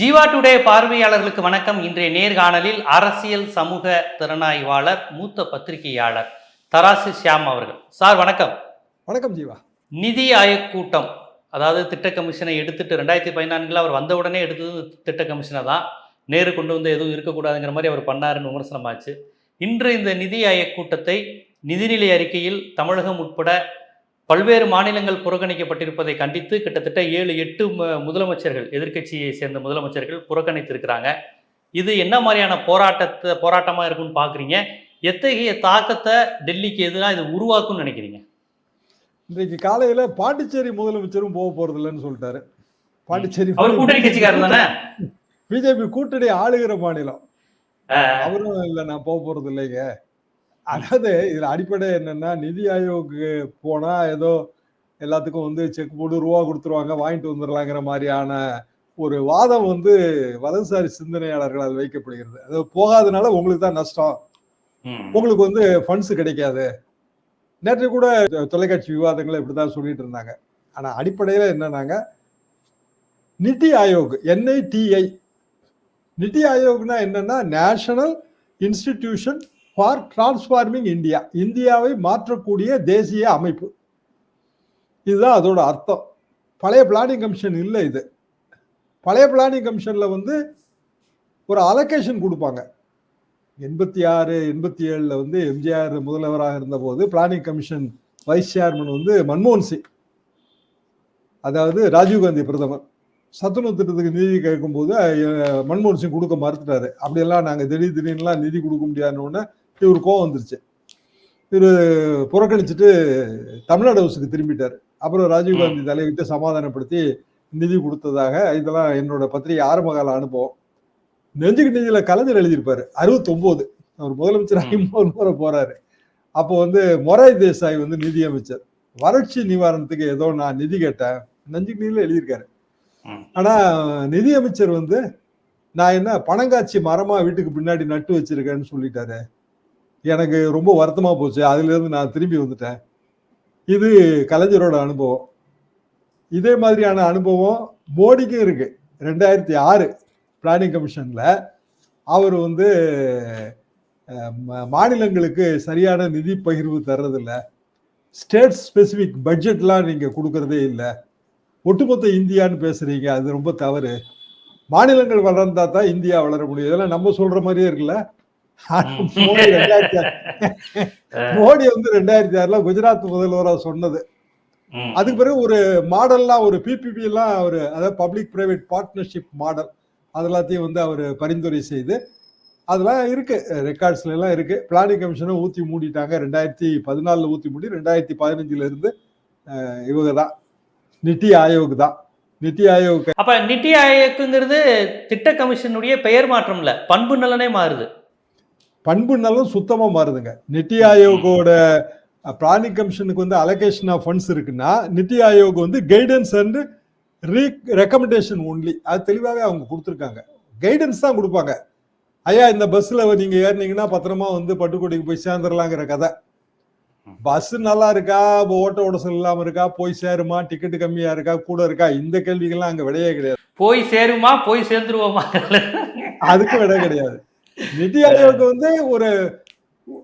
Jeeva today பார்வையாளர்களுக்கு வணக்கம். இன்றைய நேர்காணலில் அரசியல் சமூக திறனாய்வாளர் மூத்த பத்திரிகையாளர் தராசு ஷியாம் அவர்கள். சார் வணக்கம். வணக்கம் ஜீவா. நிதி ஆயோக் கூட்டம் அதாவது திட்ட கமிஷனை எடுத்துட்டு ரெண்டாயிரத்தி பதினான்கில் அவர் வந்த உடனே எடுத்தது திட்ட கமிஷனை தான். நேரு கொண்டு வந்து எதுவும் இருக்கக்கூடாதுங்கிற மாதிரி அவர் பண்ணாருன்னு விமர்சனமாச்சு. இன்று இந்த நிதி ஆயோக் கூட்டத்தை நிதிநிலை அறிக்கையில் தமிழகம் உட்பட பல்வேறு மாநிலங்கள் புறக்கணிக்கப்பட்டிருப்பதை கண்டித்து கிட்டத்தட்ட ஏழு எட்டு முதலமைச்சர்கள் எதிர்க்கட்சியை சேர்ந்த முதலமைச்சர்கள் புறக்கணித்திருக்கிறாங்க. இது என்ன மாதிரியான போராட்டத்தை போராட்டமாக இருக்கும்னு பார்க்குறீங்க எத்தகைய தாக்கத்தை டெல்லிக்கு எதிராக இது உருவாக்கும்னு நினைக்கிறீங்க? இன்றைக்கு காலையில பாண்டிச்சேரி முதலமைச்சரும் போக போறது இல்லைன்னு சொல்லிட்டாரு. பாண்டிச்சேரி அவர் கூட்டணி கட்சிக்காரர் தானே? பிஜேபி கூட்டணி ஆளுகிற மாநிலம். அவரும் இல்ல நான் போக போறது இல்லைங்க. அதாவது இதுல அடிப்படை என்னன்னா நிதி ஆயோக்கு போனா ஏதோ எல்லாத்துக்கும் வந்து செக் போட்டு ரூபா கொடுத்துருவாங்க வாங்கிட்டு வந்துடலாங்கிற மாதிரியான ஒரு வாதம் வந்து வலதுசாரி சிந்தனையாளர்களால் வைக்கப்படுகிறது. அது போகாதனால உங்களுக்கு தான் நஷ்டம். உங்களுக்கு வந்து ஃபண்ட்ஸ் கிடைக்காது. நேற்று கூட தொலைக்காட்சி விவாதங்களை இப்படிதான் சொல்லிட்டு இருந்தாங்க. ஆனா அடிப்படையில என்னன்னாங்க நிதி ஆயோக் என்ஐடிஐ நிதி ஆயோக்னா என்னன்னா national institution for transforming India இந்தியாவை மாற்றக்கூடிய தேசிய அமைப்பு. இதுதான் அதோட அர்த்தம். பழைய பிளானிங் கமிஷன் இல்லை இது. பழைய பிளானிங் கமிஷனில் வந்து ஒரு அலோகேஷன் கொடுப்பாங்க. எண்பத்தி ஆறு எண்பத்தி ஏழில் வந்து எம்ஜிஆர் முதல்வராக இருந்தபோது பிளானிங் கமிஷன் வைஸ் சேர்மன் வந்து மன்மோகன் சிங். அதாவது ராஜீவ்காந்தி பிரதமர். சத்துணவு திட்டத்துக்கு நிதி கேட்கும்போது மன்மோகன் சிங் கொடுக்க மறுத்துட்டாரு. அப்படியெல்லாம் நாங்கள் திடீர் திடீர்னுலாம் நிதி கொடுக்க முடியாதுன்னு இவர் கோவம் வந்துருச்சு. இவர் புறக்கணிச்சுட்டு தமிழ்நாடு ஹவுஸுக்கு திரும்பிட்டார். அப்புறம் ராஜீவ்காந்தி தலைவிட்டு சமாதானப்படுத்தி நிதி கொடுத்ததாக இதெல்லாம் என்னோட பத்திரிகை ஆரம்பகால அனுபவம். நெஞ்சுக்கு நெஞ்சில கலைஞர் எழுதியிருப்பாரு. அறுபத்தொம்போது. அவர் முதலமைச்சராகி மூணு முறை போறாரு. அப்போ வந்து மொராய் தேசாய் வந்து நிதி அமைச்சர் வறட்சி நிவாரணத்துக்கு ஏதோ நான் நிதி கேட்டேன். நெஞ்சுக்கு நெஞ்சில எழுதியிருக்காரு. ஆனா நிதி அமைச்சர் வந்து நான் என்ன பணங்காட்சி மரமா வீட்டுக்கு பின்னாடி நட்டு வச்சிருக்கேன்னு சொல்லிட்டாரு. எனக்கு ரொம்ப வருத்தமாக போச்சு. அதுலேருந்து நான் திரும்பி வந்துட்டேன். இது கலைஞரோட அனுபவம். இதே மாதிரியான அனுபவம் மோடிக்கும் இருக்கு. ரெண்டாயிரத்தி ஆறு பிளானிங் கமிஷனில் அவர் வந்து மாநிலங்களுக்கு சரியான நிதி பகிர்வு தர்றதில்ல. ஸ்டேட் ஸ்பெசிஃபிக் பட்ஜெட்லாம் நீங்கள் கொடுக்கறதே இல்லை. ஒட்டுமொத்த இந்தியான்னு பேசுகிறீங்க அது ரொம்ப தவறு. மாநிலங்கள் வளர்ந்தா தான் இந்தியா வளர முடியும். இதெல்லாம் நம்ம சொல்கிற மாதிரியே இருக்குல்ல? மோடி ரெண்டாயிரத்தி மோடி வந்து ரெண்டாயிரத்தி ஆறுல குஜராத் முதல்வரா சொன்னது. அதுக்கு பிறகு ஒரு மாடல்லாம் ஒரு பிபிபி எல்லாம் ஒரு அதாவது பப்ளிக் பிரைவேட் பார்ட்னர்ஷிப் மாடல் அதெல்லாத்தையும் வந்து அவர் பரிந்துரை செய்து அதெல்லாம் இருக்கு. ரெக்கார்ட்ஸ்ல எல்லாம் இருக்கு. பிளானிங் கமிஷனை ஊத்தி மூடிட்டாங்க. ரெண்டாயிரத்தி பதினாலுல ஊத்தி மூடி ரெண்டாயிரத்தி பதினஞ்சுல இருந்து இவங்க தான். நித்தி ஆயோக் தான். நித்தி ஆயோக் அப்ப நிதி ஆயோக்குங்கிறது திட்ட கமிஷனுடைய பெயர் மாற்றம் இல்ல. பண்பு நலனே மாறுது. பண்பு நலம் சுத்தமா மாறுதுங்க. நித்தி ஆயோகோட பிளானிங் கமிஷனுக்கு வந்து அலோகேஷன் ஆஃப் ஃபண்ட்ஸ் இருக்குன்னா நித்தி ஆயோக் வந்து guidance and re recommendation only அது தெளிவாகவே அவங்க கொடுத்துருக்காங்க. கைடன்ஸ் தான் கொடுப்பாங்க. ஐயா இந்த பஸ்ல நீங்க ஏறினீங்கன்னா பத்திரமா வந்து பட்டுக்கோட்டைக்கு போய் சேர்ந்துடலாங்கிற கதை. பஸ் நல்லா இருக்கா? ஓட்ட உடசல் இல்லாம இருக்கா? போய் சேருமா? டிக்கெட் கம்மியா இருக்கா? கூட இருக்கா? இந்த கேள்விகள்லாம் அங்க விடையே கிடையாது. போய் சேருமா? போய் சேர்ந்துருவோமா? அதுக்கு விட கிடையாது. நிதி ஆயோக் வந்து ஒரு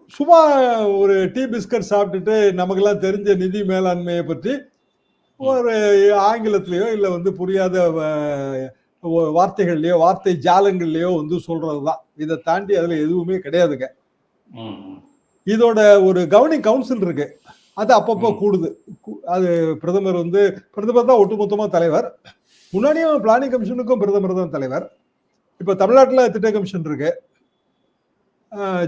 சும்மா ஒரு டீ பிஸ்கட் சாப்பிட்டுட்டு நமக்கெல்லாம் தெரிஞ்ச நிதி மேலாண்மையை பற்றி ஒரு ஆங்கிலத்திலேயோ இல்லை வந்து புரியாத வார்த்தைகள்லயோ வார்த்தை ஜாலங்கள்லயோ வந்து சொல்றதுதான். இதை தாண்டி அதுல எதுவுமே கிடையாதுங்க. இதோட ஒரு கவர்னிங் கவுன்சில் இருக்கு. அது அப்பப்போ. கூடுது. அது பிரதமர் வந்து பிரதமர் தான் ஒட்டுமொத்தமா தலைவர். முன்னாடியும் பிளானிங் கமிஷனுக்கும் பிரதமர் தான் தலைவர். இப்ப தமிழ்நாட்டுல திட்ட கமிஷன் இருக்கு. அஹ்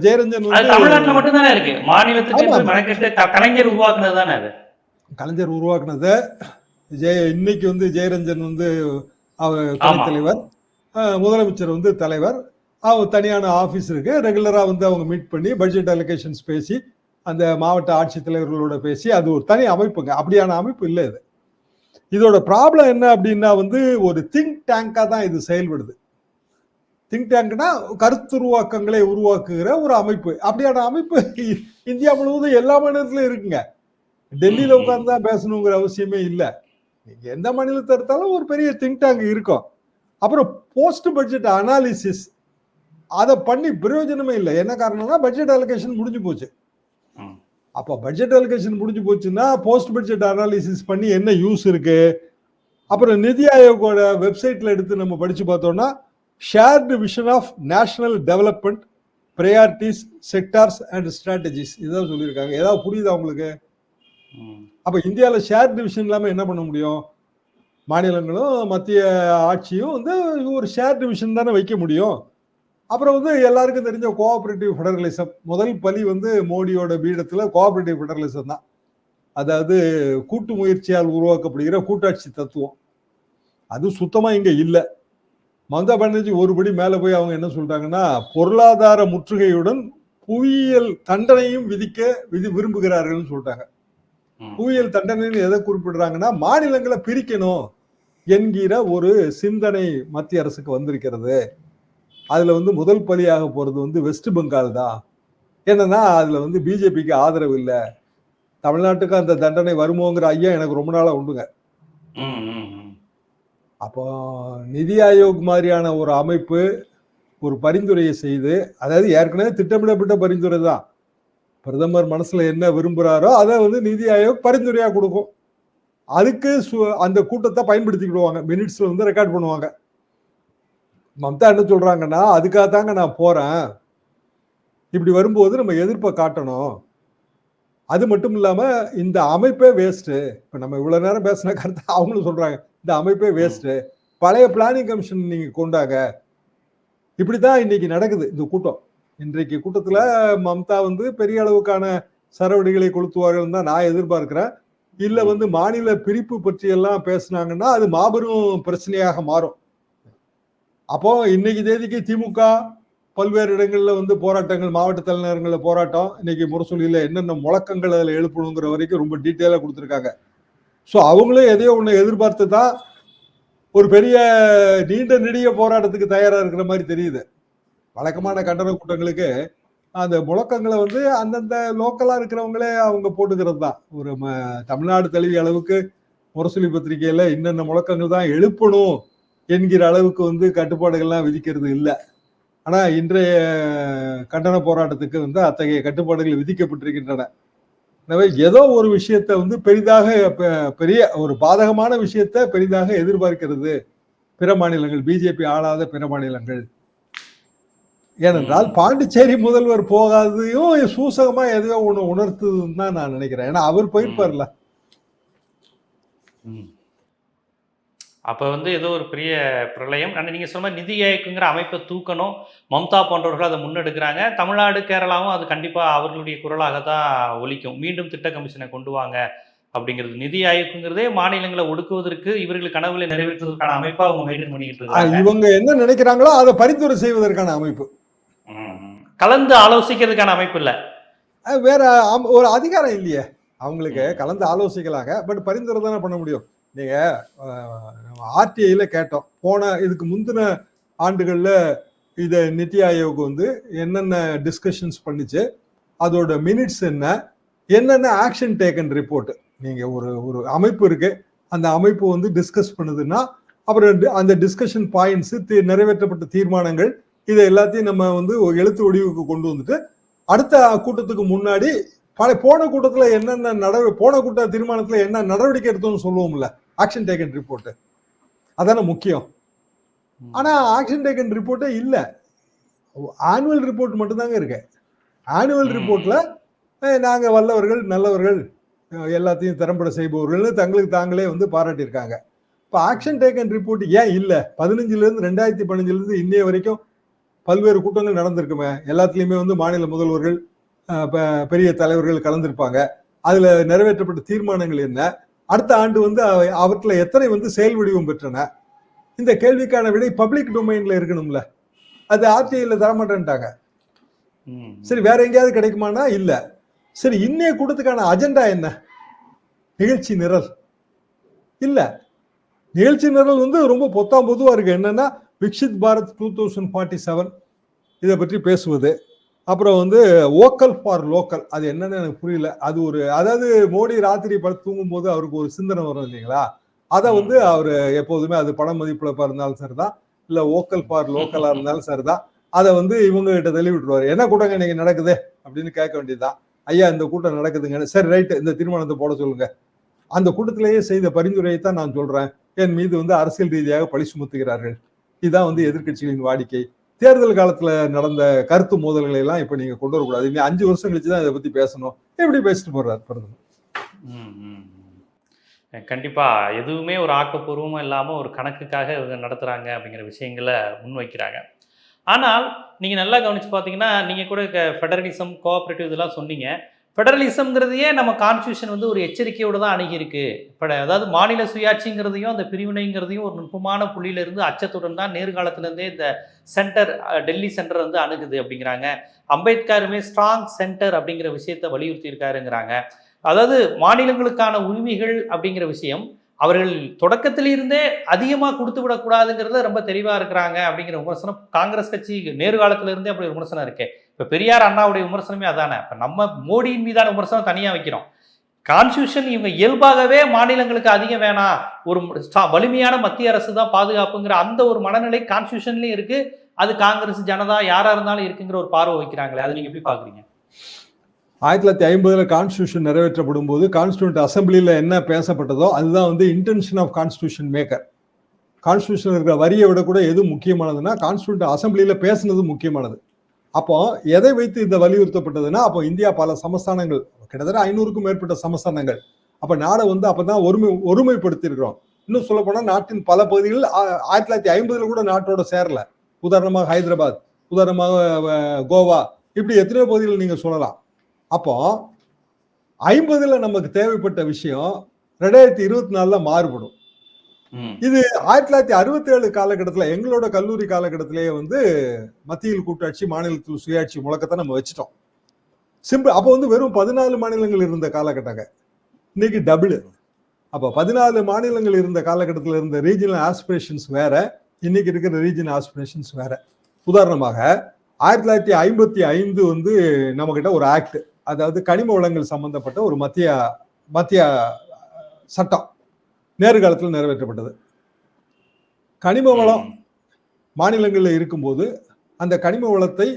ஜெயரஞ்சன் தமிழ்நாட்டுல மட்டும் தானே இருக்கு மாநிலத்துக்கு கலைஞர் உருவாக்குனது தானே அது? கலைஞர் உருவாக்குனது. ஜெய இன்னைக்கு வந்து ஜெயரஞ்சன் வந்து அவர். தலைவர் முதலமைச்சர் வந்து தலைவர். அவங்க தனியான ஆபீஸ் இருக்கு. ரெகுலரா வந்து அவங்க மீட் பண்ணி பட்ஜெட் அலோகேஷன்ஸ் பேசி அந்த மாவட்ட ஆட்சித்தலைவர்களோட பேசி அது ஒரு தனி அமைப்புங்க. அப்படியான அமைப்பு இல்லை இது. இதோட ப்ராப்ளம் என்ன அப்படின்னா வந்து ஒரு திங்க் டேங்கா தான் இது செயல்படுது. திங்க் டேங்க்னா கருத்துருவாக்கங்களை உருவாக்குகிற ஒரு அமைப்பு. அப்படியான அமைப்பு இந்தியா முழுவதும் எல்லா மாநிலத்திலும் இருக்குங்க. டெல்லியில. உட்கார்ந்து தான் பேசணுங்கிற அவசியமே இல்லை. நீங்க எந்த மாநிலத்தை எடுத்தாலும் ஒரு பெரிய திங்க் டேங்க் இருக்கும். அப்புறம் போஸ்ட் பட்ஜெட் அனாலிசிஸ் அதை பண்ணி பிரயோஜனமே இல்லை. என்ன காரணம்னா பட்ஜெட் அலோகேஷன் முடிஞ்சு போச்சு. அப்போ பட்ஜெட் அலோகேஷன் முடிஞ்சு போச்சுன்னா போஸ்ட் பட்ஜெட் அனாலிசிஸ் பண்ணி என்ன யூஸ் இருக்கு? அப்புறம் நிதி ஆயோகோட வெப்சைட்ல எடுத்து நம்ம படிச்சு பார்த்தோம்னா shared vision of national development priorities sectors and strategies இதுதான் சொல்லியிருக்காங்க. ஏதாவது புரியுதா உங்களுக்கு. அப்ப இந்தியாவில் ஷேர் டிவிஷன் இல்லாம என்ன பண்ண முடியும்? மாநிலங்களும் மத்திய ஆட்சியும் வந்து ஒரு ஷேர் டிவிஷன் தானே வைக்க முடியும். அப்புறம் வந்து எல்லாருக்கும் தெரிஞ்ச கோஆபரேட்டிவ் ஃபெடரலிசம் முதல் பலி வந்து மோடியோட பீடத்துல கோஆபரேட்டிவ் ஃபெடரலிசம் தான். அதாவது கூட்டு முயற்சியால் உருவாக்கப்படுகிற கூட்டாட்சி தத்துவம். அது சுத்தமா இங்க இல்ல. மம்தா பானர்ஜி ஒருபடி மேல போய் அவங்க என்ன சொல்றாங்கன்னா பொருளாதார முற்றுகையுடன் புவியியல் தண்டனையும் விதிக்க விதி விரும்புகிறார்கள்னு சொல்லிட்டாங்க ம். புவியியல் தண்டனைன்னு எதை குறிப்பிடுறாங்கன்னா மாநிலங்களை பிரிக்கணும் என்கிற ஒரு சிந்தனை மத்திய அரசுக்கு வந்திருக்கிறது. அதுல வந்து முதல் பலியாக போறது வந்து வெஸ்ட் பெங்கால் தான். என்னன்னா அதுல வந்து பிஜேபிக்கு ஆதரவு இல்லை. தமிழ்நாட்டுக்கு அந்த தண்டனை வருமோங்கிற ஐயா எனக்கு ரொம்ப நாளா உண்டுங்க. அப்போ நிதி ஆயோக் மாதிரியான ஒரு அமைப்பு ஒரு பரிந்துரையை செய்து அதாவது ஏற்கனவே திட்டமிடப்பட்ட பரிந்துரை தான். பிரதமர் மனசில் என்ன விரும்புகிறாரோ அதை வந்து நிதி ஆயோக் பரிந்துரையாக கொடுக்கும். அதுக்கு சு- அந்த கூட்டத்தை பயன்படுத்திக்கிடுவாங்க. மினிட்ஸில் வந்து ரெக்கார்ட் பண்ணுவாங்க. மம்தா என்ன சொல்கிறாங்கன்னா அதுக்காக தாங்க நான் போகிறேன் இப்படி வரும்போது நம்ம எதிர்ப்பை காட்டணும். அது மட்டும் இல்லாமல் இந்த அமைப்பே வேஸ்ட்டு இப்போ நம்ம இவ்வளோ நேரம் பேசின கருத்து அவங்களும் சொல்கிறாங்க இந்த அமைப்பே வேஸ்ட்டு பழைய பிளானிங் கமிஷன் நீங்கள் கொண்டாங்க. இப்படிதான் இன்னைக்கு நடக்குது இந்த கூட்டம். இன்றைக்கு கூட்டத்தில் மம்தா வந்து பெரிய அளவுக்கான சரவடிகளை கொளுத்துவார்கள் தான் நான் எதிர்பார்க்கிறேன். இல்லை வந்து மாநில பிரிப்பு பற்றியெல்லாம் பேசுனாங்கன்னா அது மாபெரும் பிரச்சனையாக மாறும். அப்போ இன்னைக்கு தேதிக்கு திமுக பல்வேறு இடங்களில் வந்து போராட்டங்கள் மாவட்ட தலைநகரங்களில் போராட்டம். இன்னைக்கு முரசொலியில் என்னென்ன முழக்கங்கள் அதில் எழுப்பணுங்கிற வரைக்கும் ரொம்ப டீட்டெயிலாக கொடுத்துருக்காங்க. ஸோ அவங்களும் எதையோ ஒன்று எதிர்பார்த்து தான் ஒரு பெரிய நீண்ட நெடிய போராட்டத்துக்கு தயாராக இருக்கிற மாதிரி தெரியுது. வழக்கமான கண்டன கூட்டங்களுக்கு அந்த முழக்கங்களை வந்து அந்தந்த லோக்கலாக இருக்கிறவங்களே அவங்க போட்டுக்கிறது தான். ஒரு ம- தமிழ்நாடு தழுவிய அளவுக்கு முரசொலி பத்திரிகையில் இன்னென்ன முழக்கங்கள் தான் எழுப்பணும் என்கிற அளவுக்கு வந்து கட்டுப்பாடுகள்லாம் விதிக்கிறது இல்லை. ஆனா இன்றைய கண்டன போராட்டத்துக்கு வந்து அத்தகைய கட்டுப்பாடுகள் விதிக்கப்பட்டிருக்கின்றன. எனவே ஏதோ ஒரு விஷயத்தை வந்து பெரிதாக பெரிய ஒரு பாதகமான விஷயத்தை பெரிதாக எதிர்பார்க்கிறது பிற மாநிலங்கள் பிஜேபி ஆளாத பிற மாநிலங்கள். ஏனென்றால் பாண்டிச்சேரி முதல்வர் போகாததையும் சூசகமா எதையோ ஒண்ணு உணர்த்துதுன்னு தான் நான் நினைக்கிறேன். ஏன்னா அவர் போயிருப்பார்ல. ம். அப்ப வந்து ஏதோ ஒரு பெரிய பிரளயம். ஆனா நீங்க சொன்ன நிதி ஆயோக்குங்கிற அமைப்பை தூக்கணும். மம்தா போன்றவர்கள் அதை முன்னெடுக்கிறாங்க. தமிழ்நாடு கேரளாவும் அது கண்டிப்பா அவர்களுடைய குரலாக தான் ஒலிக்கும். மீண்டும் திட்ட கமிஷனை கொண்டு வாங்க அப்படிங்கிறது. நிதி ஆயோக்குங்கிறதே மாநிலங்களை ஒடுக்குவதற்கு இவர்கள் கனவுகளை நிறைவேற்றுவதற்கான அமைப்பா அவங்க மெயின்டைன் அஹ் இருக்காங்க. இவங்க என்ன நினைக்கிறாங்களோ அதை பரிந்துரை செய்வதற்கான அமைப்பு. கலந்து ஆலோசிக்கிறதுக்கான அமைப்பு இல்ல. வேற ஒரு அதிகாரம் இல்லையே. அவங்களுக்கு கலந்து ஆலோசிக்கலாங்க பட் பரிந்துரை தானே பண்ண முடியும். நீங்க ஆர்டிஐல கேட்டோம். போன இதுக்கு முந்தின ஆண்டுகள்ல இத நித்தி ஆயோக் வந்து என்னென்ன டிஸ்கஷன்ஸ் பண்ணிச்சு அதோட மினிட்ஸ் என்ன என்னென்ன ஆக்ஷன் டேக்கன் ரிப்போர்ட் நீங்க ஒரு ஒரு அமைப்பு இருக்கு. அந்த அமைப்பு வந்து டிஸ்கஸ் பண்ணுதுன்னா அப்புறம் அந்த டிஸ்கஷன் பாயிண்ட்ஸ் நிறைவேற்றப்பட்ட தீர்மானங்கள் இதை எல்லாத்தையும் நம்ம வந்து எழுத்து வடிவுக்கு கொண்டு வந்துட்டு அடுத்த கூட்டத்துக்கு முன்னாடி பல போன கூட்டத்தில் என்னென்ன நடவடிக்கை போன கூட்ட தீர்மானத்தில் என்ன நடவடிக்கை எடுத்தோம்னு சொல்லுவோம்ல ஆக்ஷன் டேக்கன் ரிப்போர்ட் அதானே முக்கியம். ஆனா ஆக்ஷன் டேக்கன் ரிப்போர்ட்டே இல்ல. ஆனுவல் ரிப்போர்ட் மட்டும்தாங்க இருக்கு. ஆனுவல் ம். ரிப்போர்ட்ல நாங்க வல்லவர்கள் நல்லவர்கள் எல்லாத்தையும் திறம்பட செய்பவர்கள்னு தங்களுக்கு தாங்களே வந்து பாராட்டியிருக்காங்க. இப்போ ஆக்ஷன் டேக்கன் ரிப்போர்ட் ஏன் இல்ல? பதினஞ்சுல இருந்து ரெண்டாயிரத்தி பதினஞ்சுல இருந்து இன்னைய வரைக்கும் பல்வேறு கூட்டங்கள் நடந்திருக்குமே. எல்லாத்துலயுமே வந்து மாநில முதல்வர்கள் பெரிய தலைவர்கள் கலந்திருப்பாங்க. அதுல நிறைவேற்றப்பட்ட தீர்மானங்கள் என்ன? அடுத்த ஆண்டு வந்து அவை- அவற்றுல எத்தனை வந்து செயல் வடிவம் பெற்றன? இந்த கேள்விக்கான விடை பப்ளிக் டொமைன்ல இருக்கணும்ல. அது ஆர்டிஐல தரமாட்டேன்ட்டாங்க. சரி வேற எங்கேயாவது கிடைக்குமானா? இல்ல. சரி இன்னைய கூட்டத்துக்கான அஜெண்டா என்ன? நிகழ்ச்சி நிரல். இல்ல. நிகழ்ச்சி நிரல் வந்து ரொம்ப பொத்தாம் பொதுவா இருக்கு. என்னன்னா Viksit Bharat two thousand forty seven இதை பற்றி பேசுவது. அப்புறம் வந்து ஓக்கல் ஃபார் லோக்கல் அது என்னன்னு எனக்கு புரியல. அது ஒரு அதாவது மோடி ராத்திரி படுத்து தூங்கும் போது அவருக்கு ஒரு சிந்தனை வரும் இல்லைங்களா? அதை வந்து அவர் எப்போதுமே அது பண மதிப்புல இருந்தாலும் சரிதான். இல்ல ஓக்கல் ஃபார் லோக்கலா இருந்தாலும் சரிதான். அதை வந்து இவங்க கிட்ட தள்ளி விட்டுருவாரு என்ன கூட்டங்க இன்னைக்கு நடக்குது? அப்படின்னு கேட்க வேண்டியதுதான். ஐயா இந்த கூட்டம் நடக்குதுங்க சரி ரைட்டு. இந்த தீர்மானத்தை போட சொல்லுங்க. அந்த கூட்டத்திலேயே செய்த பரிந்துரையை தான் நான் சொல்றேன். என் மீது வந்து அரசியல் ரீதியாக பழி சுமத்துகிறார்கள். இதுதான் வந்து எதிர்க்கட்சிகளின் வாடிக்கை. தேர்தல் காலத்துல நடந்த கருத்து மோதல்களை எல்லாம் இப்ப நீங்க கொண்டு வரக்கூடாது. இனி அஞ்சு வருஷம் கழிச்சு தான் இதை பத்தி பேசணும். எப்படி பேசிட்டு போறாரு பிரதமர்? கண்டிப்பா எதுவுமே ஒரு ஆக்கப்பூர்வமும் இல்லாம ஒரு கணக்குக்காக இவங்க நடத்துறாங்க அப்படிங்கிற விஷயங்களை முன்வைக்கிறாங்க. ஆனால் நீங்க நல்லா கவனிச்சு பார்த்தீங்கன்னா நீங்க கூட ஃபெடரலிசம் கோஆபரேட்டிவ் இதெல்லாம் சொன்னீங்க. ஃபெடரலிசம்ங்கிறதையே நம்ம கான்ஸ்டியூஷன் வந்து ஒரு எச்சரிக்கையோடு தான் அணுகியிருக்கு? இப்போ அதாவது மாநில சுயாட்சிங்கிறதையும் அந்த பிரிவினைங்கிறதையும் ஒரு நுட்பமான புள்ளியிலிருந்து அச்சத்துடன் தான் நேர்காலத்திலேருந்தே இந்த சென்டர் டெல்லி சென்டர் வந்து அணுகுது அப்படிங்கிறாங்க. அம்பேத்கருமே ஸ்ட்ராங் சென்டர் அப்படிங்கிற விஷயத்தை வலியுறுத்தியிருக்காருங்கிறாங்க. அதாவது மாநிலங்களுக்கான உரிமைகள் அப்படிங்கிற விஷயம் அவர்கள் தொடக்கத்திலிருந்தே அதிகமாக கொடுத்து விடக்கூடாதுங்கிறத ரொம்ப தெளிவாக இருக்கிறாங்க அப்படிங்கிற விமர்சனம் காங்கிரஸ் கட்சி நேர்காலத்துலேருந்தே அப்படி ஒரு விமர்சனம் இருக்கு. இப்போ பெரியார் அண்ணாவுடைய விமர்சனமே அதானே? இப்போ நம்ம மோடியின் மீதான விமர்சனம் தனியாக வைக்கிறோம். கான்ஸ்டியூஷன் இவங்க இயல்பாகவே மாநிலங்களுக்கு அதிகம் வேணாம் ஒரு வலிமையான மத்திய அரசு தான் பாதுகாப்புங்கிற அந்த ஒரு மனநிலை கான்ஸ்டியூஷன்லயும் இருக்கு. அது காங்கிரஸ் ஜனதா யாரா இருந்தாலும் இருக்குங்கிற ஒரு பார்வை வைக்கிறாங்களே. அதை நீங்க எப்படி பாக்குறீங்க ஆயிரத்தி தொள்ளாயிரத்தி ஐம்பதுல கான்ஸ்டியூஷன் நிறைவேற்றப்படும் போது கான்ஸ்டியூண்ட் அசம்பிளில என்ன பேசப்பட்டதோ அதுதான் வந்து intention of constitution maker constitution இருக்கிற வரியை விட கூட எது முக்கியமானதுன்னா கான்ஸ்டியூண்ட் அசம்பிளில பேசுனது முக்கியமானது. அப்போ எதை வைத்து இந்த வலியுறுத்தப்பட்டதுன்னா அப்போ இந்தியா பல சமஸ்தானங்கள் கிட்டத்தட்ட ஐநூறுக்கும் மேற்பட்ட சமஸ்தானங்கள். அப்ப நாடை வந்து அப்பதான் ஒருமை ஒருமைப்படுத்தியிருக்கிறோம். இன்னும் சொல்ல போனா நாட்டின் பல பகுதிகளில் ஆ- ஆயிரத்தி தொள்ளாயிரத்தி ஐம்பதுல கூட நாட்டோட சேரல. உதாரணமாக ஹைதராபாத் உதாரணமாக கோவா இப்படி எத்தனையோ பகுதிகள் நீங்க சொல்லலாம். அப்போ ஐம்பதுல நமக்கு தேவைப்பட்ட விஷயம் ரெண்டாயிரத்தி இருபத்தி நாலுல மாறுபடும். இது ஆயிரத்தி தொள்ளாயிரத்தி அறுபத்தி ஏழு காலகட்டத்துல எங்களோட கல்லூரி காலகட்டத்திலேயே வந்து மத்தியில் கூட்டாட்சி மாநிலத்தில் சுயாட்சி முழக்கத்தை நம்ம வச்சுட்டோம். சிம்பிள் அப்போ வந்து வெறும் பதினாலு மாநிலங்கள் இருந்த காலகட்டங்க. இன்னைக்கு டபுள் அப்போ பதினாலு மாநிலங்கள் இருந்த காலகட்டத்தில் இருந்த ரீஜனல் ஆஸ்பிரேஷன்ஸ் வேற இன்னைக்கு இருக்கிற ரீஜனல் ஆஸ்பிரேஷன்ஸ் வேற. உதாரணமாக ஆயிரத்தி தொள்ளாயிரத்தி ஐம்பத்தி ஐந்து வந்து நம்ம கிட்ட ஒரு ஆக்ட் அதாவது கனிம வளங்கள் சம்பந்தப்பட்ட ஒரு மத்திய மத்திய சட்டம். நேருகாலத்தில் நிறைவேற்றப்பட்டது. கனிம வளம் மாநிலங்களில் இருக்கும்போது அந்த கனிம வளத்தை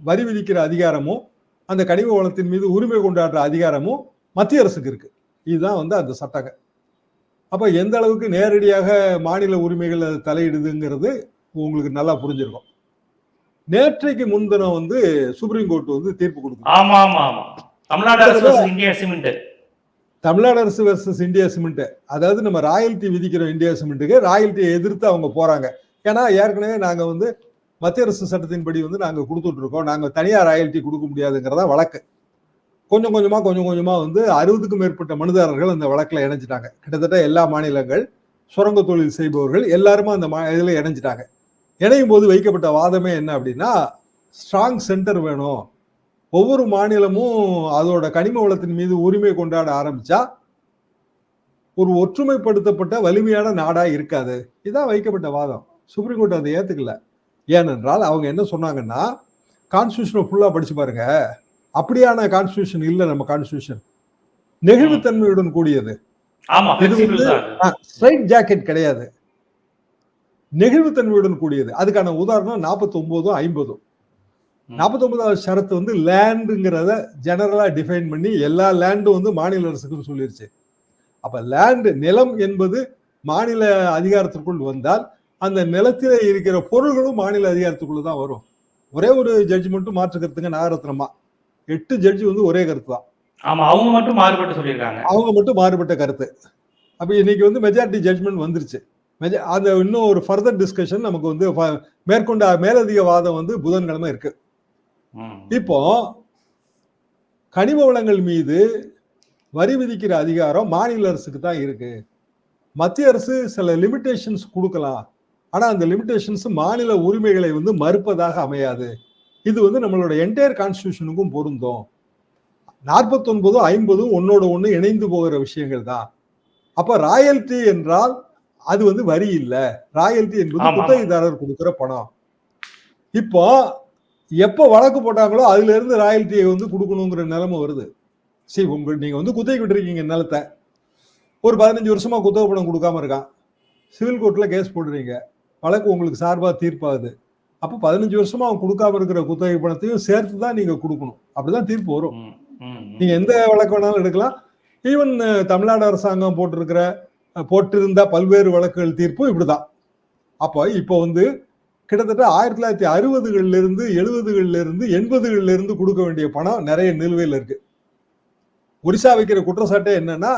வரி விதிக்கிற அதிகாரமும் அந்த கனிம வளத்தின் மீது உரிமை கொண்டாடுற அதிகாரமும் மத்திய அரசுக்கு இருக்கு. இதுதான் வந்து அந்த சட்டங்க. அப்ப எந்த அளவுக்கு நேரடியாக மாநில உரிமைகள் தலையிடுதுங்கிறது உங்களுக்கு நல்லா புரிஞ்சிருக்கும். நேற்றைக்கு முன்தினம் வந்து சுப்ரீம் கோர்ட் வந்து தீர்ப்பு கொடுக்குது. ஆமா ஆமா ஆமா தமிழ்நாடு அரசு இந்தியா சிமெண்ட். தமிழ்நாடு அரசு வர்சஸ் இந்தியா சிமெண்ட் அதாவது நம்ம ராயல்ட்டி விதிக்கிறோம் இந்தியா சிமெண்ட்டுக்கு ராயல்ட்டியை எதிர்த்து அவங்க போறாங்க. ஏன்னா ஏற்கனவே நாங்கள் வந்து மத்திய அரசு சட்டத்தின்படி வந்து நாங்கள் கொடுத்துட்டு இருக்கோம் நாங்க தனியார் ராயல்ட்டி கொடுக்க முடியாதுங்கிறதா வழக்கு. கொஞ்சம் கொஞ்சமாக கொஞ்சம் கொஞ்சமாக வந்து அறுபதுக்கும் மேற்பட்ட மனுதாரர்கள் அந்த வழக்கில் இணைஞ்சிட்டாங்க. கிட்டத்தட்ட எல்லா மாநிலங்கள் சுரங்க தொழில் செய்பவர்கள் எல்லாருமே அந்த மா- இதில் இணைஞ்சிட்டாங்க. இணையும் போது வைக்கப்பட்ட வாதமே என்ன அப்படின்னா ஸ்ட்ராங் சென்டர் வேணும். ஒவ்வொரு மாநிலமும் அதோட கனிம வளத்தின் மீது உரிமை கொண்டாட ஆரம்பிச்சா ஒரு ஒற்றுமைப்படுத்தப்பட்ட வலிமையான நாடா இருக்காது. இதான் வைக்கப்பட்ட வாதம். சுப்ரீம் கோர்ட் அதை ஏத்துக்கல. ஏனென்றால் அவங்க என்ன சொன்னாங்கன்னா கான்ஸ்டியூஷனை ஃபுல்லா படிச்சு பாருங்க. அப்படியான கான்ஸ்டியூஷன் இல்ல நம்ம கான்ஸ்டியூஷன் நெகிழ்வுத்தன்மையுடன் கூடியது. இது வந்து-. ஸ்ட்ரைட் ஜாக்கெட் கிடையாது. நெகிழ்வுத்தன்மையுடன் கூடியது. அதுக்கான உதாரணம் நாற்பத்தி ஒன்பதும் ஐம்பதும். நாற்பத்தொன்பதாவது ஷரத்து வந்து லேண்டுங்கிறத ஜெனரலா டிஃபைன் பண்ணி எல்லா லேண்டும் வந்து மாநில அரசுக்குன்னு சொல்லிருச்சு. அப்ப லேண்ட் நிலம் என்பது மாநில அதிகாரத்திற்குள் வந்தால் அந்த நிலத்திலே இருக்கிற பொருள்களும் மாநில அதிகாரத்துக்குள்ள தான் வரும். ஒரே ஒரு ஜட்ஜ் மட்டும் மாற்று கருத்துங்க நாகரத்னமா. எட்டு ஜட்ஜி வந்து ஒரே கருத்து தான். ஆமா அவங்க மட்டும் மாறுபட்டு சொல்லியிருக்காங்க. அவங்க மட்டும் மாறுபட்ட கருத்து. அப்ப இன்னைக்கு வந்து மெஜாரிட்டி ஜட்மெண்ட் வந்துருச்சு. மெஜா- அந்த இன்னும் ஒரு ஃபர்தர் டிஸ்கஷன் நமக்கு வந்து மேற்கொண்ட மேலதிக வாதம் வந்து புதன்கிழமை இருக்கு. ம், இப்போ கனிம வளங்கள் மீது வரி விதிக்கிற அதிகாரம் மாநில அரசுக்கு தான் இருக்கு. மத்திய அரசு சில லிமிடேஷன்ஸ் கொடுக்கலாம். ஆனா அந்த லிமிடேஷன்ஸ் மாநில உரிமைகளை வந்து மறுப்பதாக அமையாது. இது வந்து நம்மளோட என்டையர் கான்ஸ்டியூஷனுக்கும் பொருந்தும். நாற்பத்தொன்பதும் ஐம்பதும் ஒன்னோட ஒண்ணு இணைந்து போகிற விஷயங்கள் தான். அப்ப ராயல்டி என்றால் அது வந்து வரி இல்ல. ராயல்டி என்பது ஆமா. குத்தகைதாரர் கொடுக்கிற பணம். இப்போ எப்ப வழக்கு போட்டாங்களோ அதுல இருந்து ராயல்ட்டியை வந்து கொடுக்கணுங்கிற நிலைமை வருது. சரி உங்க நீங்க வந்து குத்தகைக்கு விட்டுருக்கீங்க நிலத்தை. ஒரு பதினஞ்சு வருஷமா குத்தகை பணம் கொடுக்காம இருக்கான் சிவில் கோர்ட்ல கேஸ் போடுறீங்க. வழக்கு உங்களுக்கு சார்பாக தீர்ப்பாகுது. அப்போ பதினஞ்சு வருஷமா அவன் கொடுக்காம இருக்கிற குத்தகை பணத்தையும் சேர்த்து தான் நீங்க கொடுக்கணும். அப்படிதான் தீர்ப்பு வரும். நீங்க எந்த வழக்கு வேணாலும் எடுக்கலாம். ஈவன் தமிழ்நாடு அரசாங்கம் போட்டிருக்கிற போட்டிருந்த பல்வேறு வழக்குகள் தீர்ப்பும் இப்படிதான். அப்போ இப்போ வந்து கிட்டத்தட்ட ஆயிரத்தி தொள்ளாயிரத்தி அறுபதுகள்ல இருந்து எழுபதுகள்ல இருந்து எண்பதுகள்ல இருந்து கொடுக்க வேண்டிய பணம் நிறைய நிலுவையில் இருக்கு. ஒரிசா வைக்கிற குற்றச்சாட்டே என்னன்னா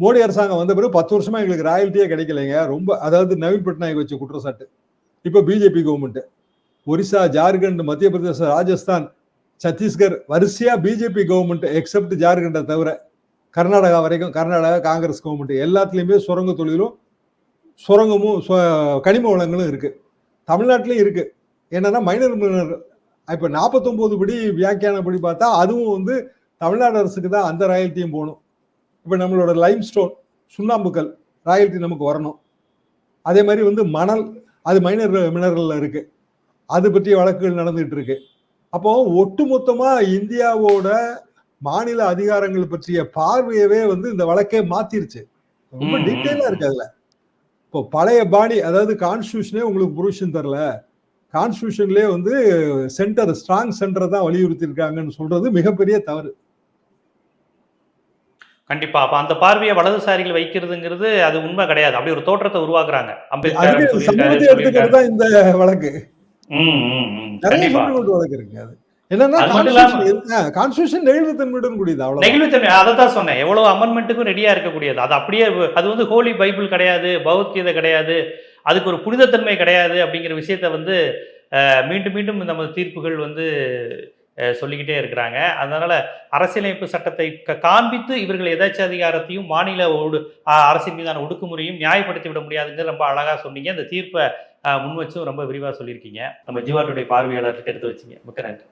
மோடி அரசாங்கம் வந்த பிறகு பத்து வருஷமா எங்களுக்கு ராயல்ட்டியே கிடைக்கலைங்க. ரொம்ப அதாவது நவீன் பட்நாயக் வச்ச குற்றச்சாட்டு. இப்போ பிஜேபி கவர்மெண்ட் ஒரிசா ஜார்க்கண்ட் மத்திய பிரதேச ராஜஸ்தான் சத்தீஸ்கர் வரிசையா பிஜேபி கவர்மெண்ட் எக்ஸப்ட் ஜார்க்கண்டை தவிர கர்நாடகா வரைக்கும் கர்நாடகா காங்கிரஸ் கவர்மெண்ட் எல்லாத்துலேயுமே சுரங்க தொழிலும் சுரங்கமும் சு- கனிம வளங்களும் இருக்குது தமிழ்நாட்டிலையும் இருக்கு. என்னன்னா மைனர் மினர் இப்போ நாற்பத்தொம்போது படி வியாக்கியானப்படி பார்த்தா அதுவும் வந்து தமிழ்நாடு அரசுக்கு தான் அந்த ராயல்ட்டியும் போகணும். இப்போ நம்மளோட லைம் ஸ்டோன் சுண்ணாம்புக்கல் ராயல்ட்டி நமக்கு வரணும். அதே மாதிரி வந்து மணல் அது மைனர் மினரல்ல இருக்கு. அது பற்றிய வழக்குகள் நடந்துகிட்டு இருக்கு. அப்போ ஒட்டுமொத்தமா இந்தியாவோட மாநில அதிகாரங்கள் பற்றிய பார்வையவே வந்து இந்த வழக்கே மாத்திருச்சு. ரொம்ப ம், ம். டீட்டெயிலா இருக்கு அதுல. இப்போ பழைய பாணி அதாவது கான்ஸ்டியூஷனே உங்களுக்கு புருஷன் தரல. கான்ஸ்டியூஷன்லயே வந்து சென்டர் ஸ்ட்ராங் சென்டர் தான் வலியுறுத்தி இருக்காங்கன்னு சொல்றது மிகப்பெரிய தவறு. கண்டிப்பா. அப்ப அந்த பார்வையை வலதுசாரிகள் வைக்கிறதுங்கிறது அது உண்மை கிடையாது. அப்படி ஒரு தோற்றத்தை உருவாக்குறாங்க. அம்பேத்கர் எடுத்துக்கிட்டு தான் இந்த வழக்கு. நிறைய வழக்கு இருக்கு அது. என்னன்னா அது மட்டும் இல்லாம- கான்ஸ்டியூஷன் நெகிழ்வுத்தன்மையுடன் கூடியது அவ்வளவு நெகிழ்வுத்தன்மை அதை தான் சொன்னேன். எவ்வளவு அமெண்ட்மெண்ட்டுக்கும் ரெடியா இருக்கக்கூடியது. அது அப்படியே அது வந்து ஹோலி பைபிள் கிடையாது பகவத்கீதை கிடையாது அதுக்கு ஒரு புனிதத்தன்மை கிடையாது அப்படிங்கிற விஷயத்த வந்து மீண்டும் மீண்டும் நம்ம தீர்ப்புகள் வந்து சொல்லிக்கிட்டே இருக்கிறாங்க. அதனால அரசியலமைப்பு சட்டத்தை க- காண்பித்து இவர்கள் எதாச்சாதிகாரத்தையும் மாநில ஒடு அஹ், அரசின் மீதான ஒடுக்குமுறையும் நியாயப்படுத்தி விட முடியாதுங்கிறது ரொம்ப அழகா சொன்னீங்க. இந்த தீர்ப்பை அஹ், முன் வச்சும் ரொம்ப விரிவா சொல்லியிருக்கீங்க. நம்ம ஜீவாட்டுடைய பார்வையாளருக்கு எடுத்து வச்சீங்க. மிக்க நன்றி.